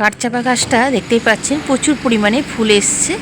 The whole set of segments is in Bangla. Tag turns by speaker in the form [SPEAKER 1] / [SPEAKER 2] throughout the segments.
[SPEAKER 1] কাঠচাপা গাছটা দেখতেই পাচ্ছেন, প্রচুর পরিমাণে ফুল এসছে।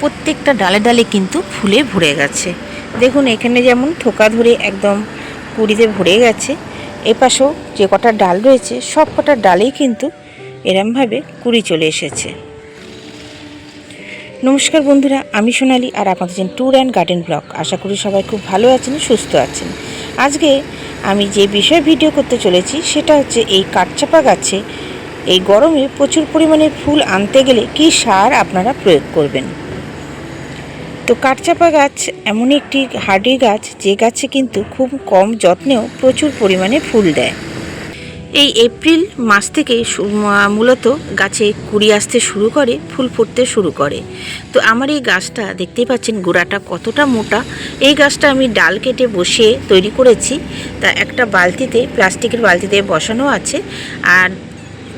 [SPEAKER 1] প্রত্যেকটা ডালে ডালে কিন্তু ফুলে ভরে গেছে। দেখুন, এখানে যেমন থোকা ধরে একদম কুড়িতে ভরে গেছে, এপাশেও যে কটা ডাল রয়েছে, সব কটা ডালেই কিন্তু এরমভাবে কুড়ি চলে এসেছে। নমস্কার বন্ধুরা, আমি সোনালি আর আপনাদের ট্যুর অ্যান্ড গার্ডেন ব্লগ। আশা করি সবাই খুব ভালো আছেন, সুস্থ আছেন। আজকে আমি যে বিষয় ভিডিও করতে চলেছি, সেটা হচ্ছে এই কাঠচাপা গাছে এই গরমে প্রচুর পরিমাণে ফুল আনতে গেলে কী সার আপনারা প্রয়োগ করবেন? তো কাঠচাপা গাছ এমন একটি হার্ডি গাছ, যে গাছে কিন্তু খুব কম যত্নেও প্রচুর পরিমাণে ফুল দেয়। এই এপ্রিল মাস থেকে মূলত গাছে কুড়ি আসতে শুরু করে, ফুল ফুটতে শুরু করে। তো আমার এই গাছটা দেখতেই পাচ্ছেন গোড়াটা কতটা মোটা। এই গাছটা আমি ডাল কেটে বসিয়ে তৈরি করেছি। তা একটা বালতিতে, প্লাস্টিকের বালতিতে বসানো আছে। আর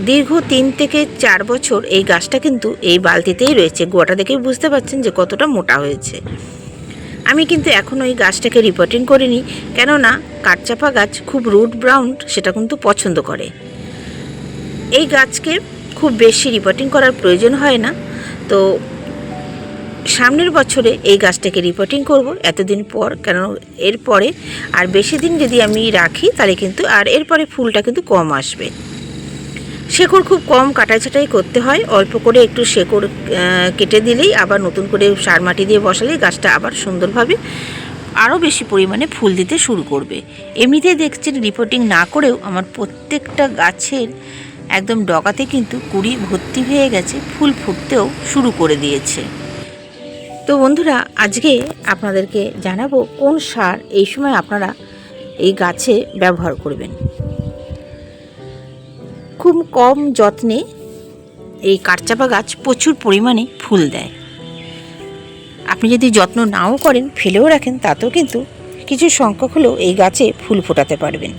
[SPEAKER 1] দীর্ঘ তিন থেকে চার বছর এই গাছটা কিন্তু এই বালতিতেই রয়েছে। গোয়াটা দেখেই বুঝতে পারছেন যে কতটা মোটা হয়েছে। আমি কিন্তু এখন ওই গাছটাকে রিপোর্টিং করিনি, কেননা কাঠচাপা গাছ খুব রুট ব্রাউন সেটা কিন্তু পছন্দ করে। এই গাছকে খুব বেশি রিপোর্টিং করার প্রয়োজন হয় না। তো সামনের বছরে এই গাছটাকে রিপোর্টিং করব এতদিন পর, কেন এরপরে আর বেশি দিন যদি আমি রাখি, তাহলে কিন্তু আর এরপরে ফুলটা কিন্তু কম আসবে। শেকড় খুব কম কাটাই ছাটাই করতে হয়। অল্প করে একটু শেকড় কেটে দিলেই আবার নতুন করে সার মাটি দিয়ে বসালেই গাছটা আবার সুন্দরভাবে আরও বেশি পরিমাণে ফুল দিতে শুরু করবে। এমনিতেই দেখছেন রিপোর্টিং না করেও আমার প্রত্যেকটা গাছের একদম ডগাতে কিন্তু কুড়ি ভর্তি হয়ে গেছে, ফুল ফুটতেও শুরু করে দিয়েছে। তো বন্ধুরা, আজকে আপনাদেরকে জানাব কোন সার এই সময় আপনারা এই গাছে ব্যবহার করবেন। খুব কম যত্নে এই কাঠচাপা গাছ প্রচুর পরিমাণে ফুল দেয়। আপনি যদি যত্ন নাও করেন, ফেলেও রাখেন, তাতেও কিন্তু কিছু সংখ্যক হলেও এই গাছে ফুল ফোটাতে পারবেন।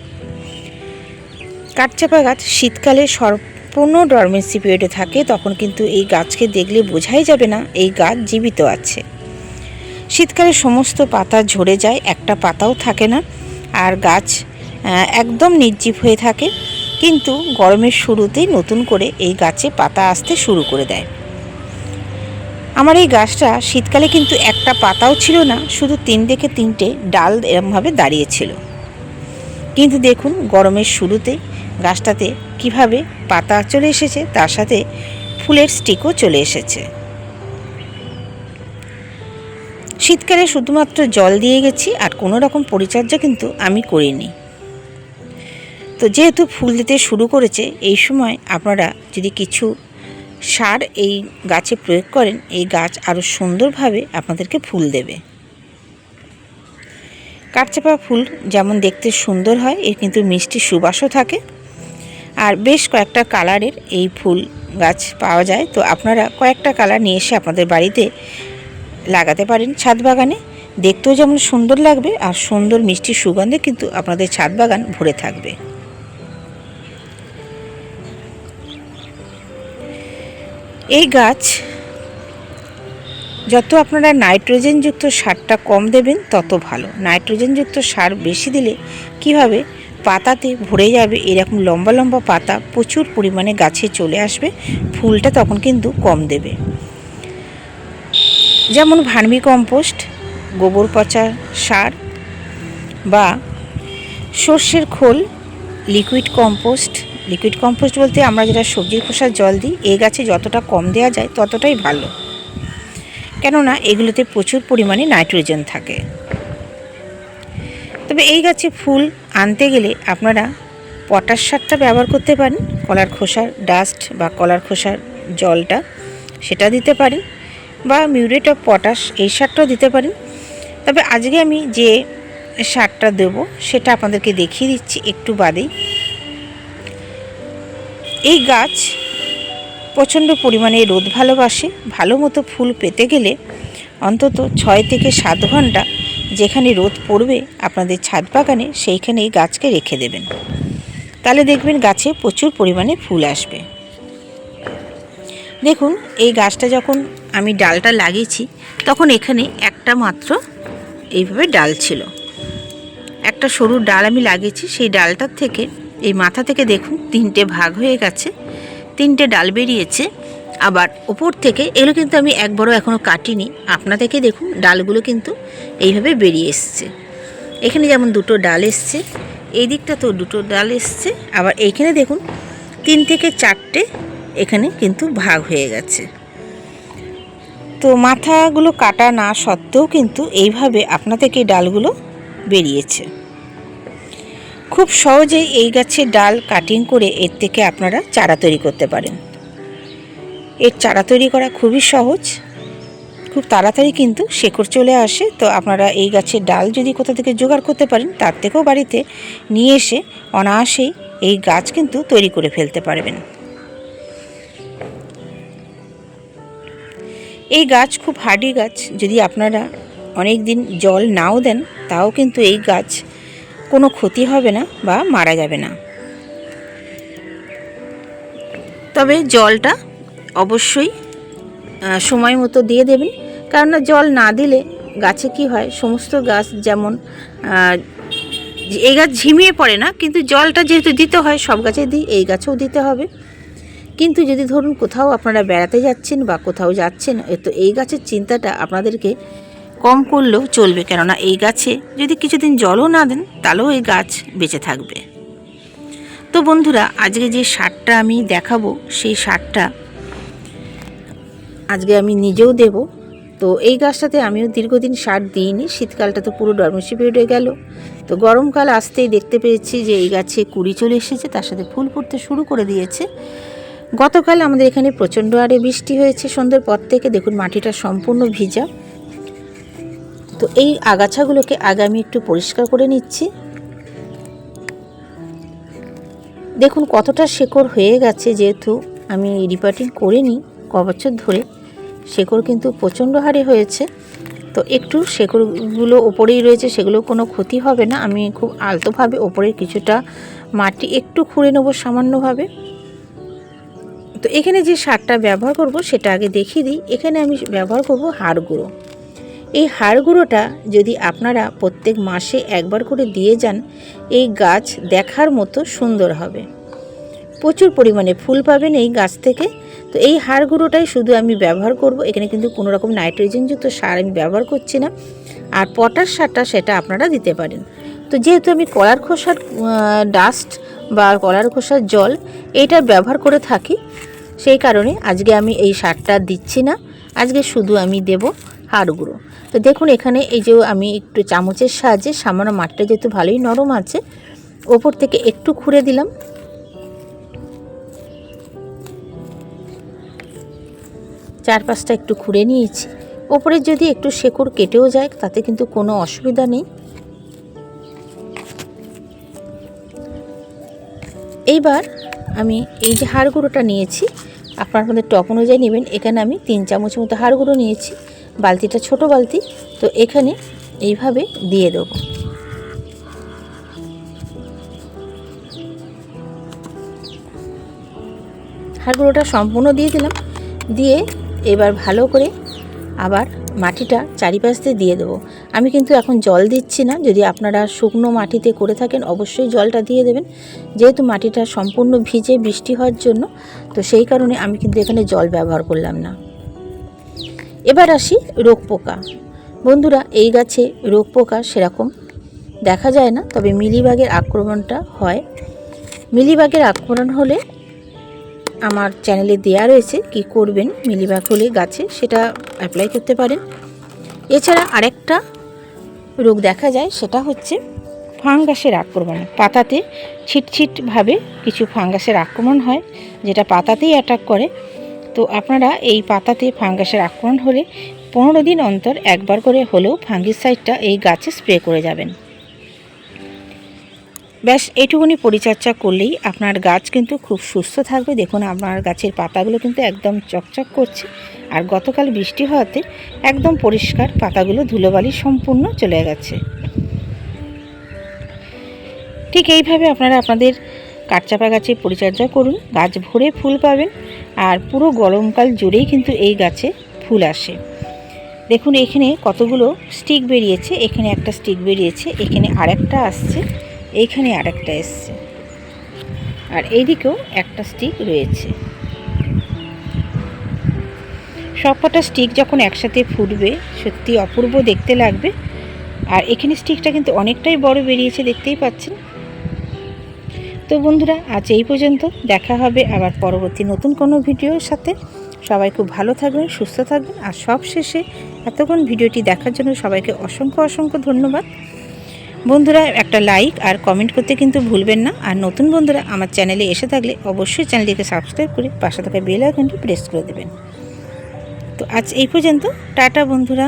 [SPEAKER 1] কাঠচাপা গাছ শীতকালে সম্পূর্ণ ডরমেন্সি পিরিয়ডে থাকে, তখন কিন্তু এই গাছকে দেখলে বোঝাই যাবে না এই গাছ জীবিত আছে। শীতকালে সমস্ত পাতা ঝরে যায়, একটা পাতাও থাকে না, আর গাছ একদম নির্জীব হয়ে থাকে। কিন্তু গরমের শুরুতেই নতুন করে এই গাছে পাতা আসতে শুরু করে দেয়। আমার এই গাছটা শীতকালে কিন্তু একটা পাতাও ছিল না, শুধু তিন থেকে তিনটে ডাল এরমভাবে দাঁড়িয়েছিল কিন্তু দেখুন, গরমের শুরুতে গাছটাতে কীভাবে পাতা চলে এসেছে, তার সাথে ফুলের স্টিকও চলে এসেছে। শীতকালে শুধুমাত্র জল দিয়ে গেছি, আর কোনো রকম পরিচর্যা কিন্তু আমি করিনি। তো যেহেতু ফুল দিতে শুরু করেছে, এই সময় আপনারা যদি কিছু সার এই গাছে প্রয়োগ করেন, এই গাছ আরও সুন্দরভাবে আপনাদেরকে ফুল দেবে। কাঠচাপা ফুল যেমন দেখতে সুন্দর হয়, এর কিন্তু মিষ্টি সুবাসও থাকে। আর বেশ কয়েকটা কালারের এই ফুল গাছ পাওয়া যায়, তো আপনারা কয়েকটা কালার নিয়ে এসে আপনাদের বাড়িতে লাগাতে পারেন ছাদ বাগানে। দেখতেও যেমন সুন্দর লাগবে, আর সুন্দর মিষ্টি সুগন্ধে কিন্তু আপনাদের ছাদ বাগান ভরে থাকবে। এই গাছ, যত আপনারা নাইট্রোজেনযুক্ত সারটা কম দেবেন, তত ভালো। নাইট্রোজেনযুক্ত সার বেশি দিলে কি হবে পাতাতে ভরে যাবে, এরকম লম্বা লম্বা পাতা প্রচুর পরিমাণে গাছে চলে আসবে, ফুলটা তখন কিন্তু কম দেবে। যেমন ভার্মি কম্পোস্ট গোবর পচা সার বা সর্ষের খোল লিকুইড কম্পোস্ট। লিকুইড কম্পোস্ট বলতে আমরা যেটা সবজির খোসার জল দিই এই গাছে যতটা কম দেওয়া যায় ততটাই ভালো। কেননা এগুলোতে প্রচুর পরিমাণে নাইট্রোজেন থাকে। তবে এই গাছে ফুল আনতে গেলে আপনারা পটাশ সারটা ব্যবহার করতে পারেন, কলার খোসার ডাস্ট বা কলার খোসার জলটা সেটা দিতে পারেন বা মিউরেট অফ পটাশ এই সারটাও দিতে পারেন। তবে আজকে আমি যে সারটা দেবো, সেটা আপনাদেরকে দেখিয়ে দিচ্ছি একটু বাদেই। এই গাছ প্রচণ্ড পরিমাণে রোদ ভালোবাসে, ভালো মতো ফুল পেতে গেলে অন্তত ছয় থেকে সাত ঘণ্টা যেখানে রোদ পড়বে আপনাদের ছাদ বাগানে, সেইখানে এই গাছকে রেখে দেবেন। তাহলে দেখবেন গাছে প্রচুর পরিমাণে ফুল আসবে। দেখুন, এই গাছটা যখন আমি ডালটা লাগিয়েছি, তখন এখানে একটা মাত্র এইভাবে ডাল ছিল। একটা সরু ডাল আমি লাগিয়েছি, সেই ডালটার থেকে, এই মাথা থেকে দেখুন, তিনটে ভাগ হয়ে গেছে, তিনটে ডাল বেরিয়েছে। আবার ওপর থেকে, এগুলো কিন্তু আমি একবারও এখনও কাটিনি আপনাদেরকে দেখুন, ডালগুলো কিন্তু এইভাবে বেরিয়ে এসছে। এখানে যেমন দুটো ডাল এসছে, এই দিকটা তো দুটো ডাল এসছে, আবার এইখানে দেখুন, তিন থেকে চারটে এখানে কিন্তু ভাগ হয়ে গেছে। তো মাথাগুলো কাটা না সত্ত্বেও কিন্তু এইভাবে আপনা থেকে ডালগুলো বেরিয়েছে। খুব সহজেই এই গাছের ডাল কাটিং করে এর থেকে আপনারা চারা তৈরি করতে পারেন। এর চারা তৈরি করা খুবই সহজ, খুব তাড়াতাড়ি কিন্তু শেকড় চলে আসে, তো আপনারা এই গাছের ডাল যদি কোথা থেকে জোগাড় করতে পারেন, তার থেকেও বাড়িতে নিয়ে এসে অনায়াসেই এই গাছ কিন্তু তৈরি করে ফেলতে পারবেন। এই গাছ খুব হার্ডি গাছ, যদি আপনারা অনেক দিন জল নাও দেন, তাও কিন্তু এই গাছ কোনো ক্ষতি হবে না বা মারা যাবে না। তবে জলটা অবশ্যই সময় মতো দিয়ে দেবেন। কেননা জল না দিলে গাছে কি হয়? সমস্ত গাছ যেমন এই গাছ ঝিমিয়ে পড়ে না, কিন্তু জলটা যেহেতু দিতে হয়, সব গাছে দিই, এই গাছেও দিতে হবে। কিন্তু যদি ধরুন কোথাও আপনারা বেড়াতে যাচ্ছেন বা কোথাও যাচ্ছেন তো এই গাছের চিন্তাটা আপনাদেরকে কম করলেও চলবে কেননা এই গাছে যদি কিছুদিন জলও না দেন, তাহলেও এই গাছ বেঁচে থাকবে। তো বন্ধুরা, আজকে যে সারটা আমি দেখাবো, সেই সারটা আজকে আমি নিজেও দেব। তো এই গাছটাতে আমিও দীর্ঘদিন সার দিইনি, শীতকালটা তো পুরো ডরমেসি পিরিয়ডে গেল। তো গরমকাল আসতেই দেখতে পেয়েছি যে এই গাছে কুড়ি চলে এসেছে, তার সাথে ফুল ফুটতে শুরু করে দিয়েছে। গতকাল আমাদের এখানে প্রচণ্ড আরে বৃষ্টি হয়েছে, সন্ধ্যের পর থেকে দেখুন মাটিটা সম্পূর্ণ ভিজা। তো এই আগাছাগুলোকে আগে আমি একটু পরিষ্কার করে নিচ্ছি। দেখুন কতটা শেকড় হয়ে গেছে, যেহেতু আমি রিপার্টিং করিনি ক বছর ধরে, শেকড় কিন্তু প্রচণ্ড হারে হয়েছে। তো একটু শেকড়গুলো ওপরেই রয়েছে, সেগুলো কোনো ক্ষতি হবে না। আমি খুব আলতোভাবে ওপরের কিছুটা মাটি একটু খুঁড়ে নেব সামান্যভাবে। তো এখানে যে সারটা ব্যবহার করব সেটা আগে দেখিয়ে দিই। এখানে আমি ব্যবহার করব হাড় গুঁড়ো এই হাড় গুঁড়োটা যদি আপনারা প্রত্যেক মাসে একবার করে দিয়ে যান, এই গাছ দেখার মতো সুন্দর হবে। প্রচুর পরিমাণে ফুল পাবেন এই গাছ থেকে। তো এই হাড় গুঁড়োটাই শুধু আমি ব্যবহার করব, এখানে কিন্তু কোনো রকম নাইট্রোজেনযুক্ত সার আমি ব্যবহার করছি না। আর পটাশ সারটা সেটা আপনারা দিতে পারেন। তো যেহেতু আমি কলার খোসার ডাস্ট বা কলার খোসার জল এইটা ব্যবহার করে থাকি, সেই কারণে আজকে আমি এই সারটা দিচ্ছি না। আজকে শুধু আমি দেব হাড় গুঁড়ো তো দেখুন, এখানে এই যে আমি একটু চামচের সাহায্যে সামান্য মাঠটা যেহেতু ভালোই নরম আছে, ওপর থেকে একটু খুঁড়ে দিলাম। চারপাশটা একটু খুঁড়ে নিয়েছি। ওপরে যদি একটু শেকড় কেটেও যায়, তাতে কিন্তু কোনো অসুবিধা নেই। এইবার আমি এই যে হাড় গুঁড়োটা নিয়েছি, আপনার মধ্যে টপ অনুযায়ী নেবেন। এখানে আমি তিন চামচ মতো হাড় গুঁড়ো নিয়েছি। বালতিটা ছোট বালতি, তো এখানে এইভাবে দিয়ে দেবো। হাড় গুঁড়োটা সম্পূর্ণ দিয়ে দিলাম। দিয়ে এবার ভালো করে আবার মাটিটা চারিপাশ দিয়ে দিয়ে দেবো। আমি কিন্তু এখন জল দিচ্ছি না। যদি আপনারা শুকনো মাটিতে করে থাকেন, অবশ্যই জলটা দিয়ে দেবেন। যেহেতু মাটিটা সম্পূর্ণ ভিজে বৃষ্টি হওয়ার জন্য, তো সেই কারণে আমি কিন্তু এখানে জল ব্যবহার করলাম না। এবার আসি রোগ পোকা। বন্ধুরা, এই গাছে রোগ পোকা সেরকম দেখা যায় না, তবে মিলিবাগের আক্রমণটা হয়। মিলিবাগের আক্রমণ হলে আমার চ্যানেলে দেয়া রয়েছে কি করবেন মিলিবাগ হলে গাছে, সেটা অ্যাপ্লাই করতে পারেন। এছাড়া আরেকটা রোগ দেখা যায়, সেটা হচ্ছে ফাঙ্গাসের আক্রমণ। পাতাতে ছিটছিটভাবে কিছু ফাঙ্গাসের আক্রমণ হয়, যেটা পাতাতেই অ্যাটাক করে। তো আপনারা এই পাতাতে ফাঙ্গাসের আক্রমণ হলে পনেরো দিন অন্তর একবার করে হলেও ফাঙ্গিসাইডটা এই গাছে স্প্রে করে যাবেন। ব্যাস, এইটুকুনি পরিচর্যা করলেই আপনার গাছ কিন্তু খুব সুস্থ থাকবে। দেখুন, আপনার গাছের পাতাগুলো কিন্তু একদম চকচক করছে। আর গতকাল বৃষ্টি হওয়াতে একদম পরিষ্কার পাতাগুলো ধুলোবালি সম্পূর্ণ চলে গেছে। ঠিক এইভাবে আপনারা আপনাদের কাঠচাপা গাছে পরিচর্যা করুন। গাছ ভরে ফুল পাবেন। আর পুরো গরমকাল জুড়েই কিন্তু এই গাছে ফুল আসে। দেখুন, এখানে কতগুলো স্টিক বেরিয়েছে, এখানে একটা স্টিক বেরিয়েছে, এখানে আরেকটা আসছে এইখানে আরেকটা এসছে। আর এইদিকেও একটা স্টিক রয়েছে। সবকটা স্টিক যখন একসাথে ফুটবে সত্যি অপূর্ব দেখতে লাগবে। আর এখানে স্টিকটা কিন্তু অনেকটাই বড় বেরিয়েছে, দেখতেই পাচ্ছেন। তো বন্ধুরা, আজ এই পর্যন্ত। দেখা হবে আবার পরবর্তী নতুন কোনো ভিডিওর সাথে। সবাই খুব ভালো থাকবেন, সুস্থ থাকবেন, আর সব শেষে এতক্ষণ ভিডিওটি দেখার জন্য সবাইকে অসংখ্য অসংখ্য ধন্যবাদ। বন্ধুরা, একটা লাইক আর কমেন্ট করতে কিন্তু ভুলবেন না। আর নতুন বন্ধুরা, আমার চ্যানেলে এসে থাকলে অবশ্যই চ্যানেলটিকে সাবস্ক্রাইব করে পাশে থাকা বেল আইকনটি প্রেস করে দেবেন। তো আজ এই পর্যন্ত। টাটা বন্ধুরা।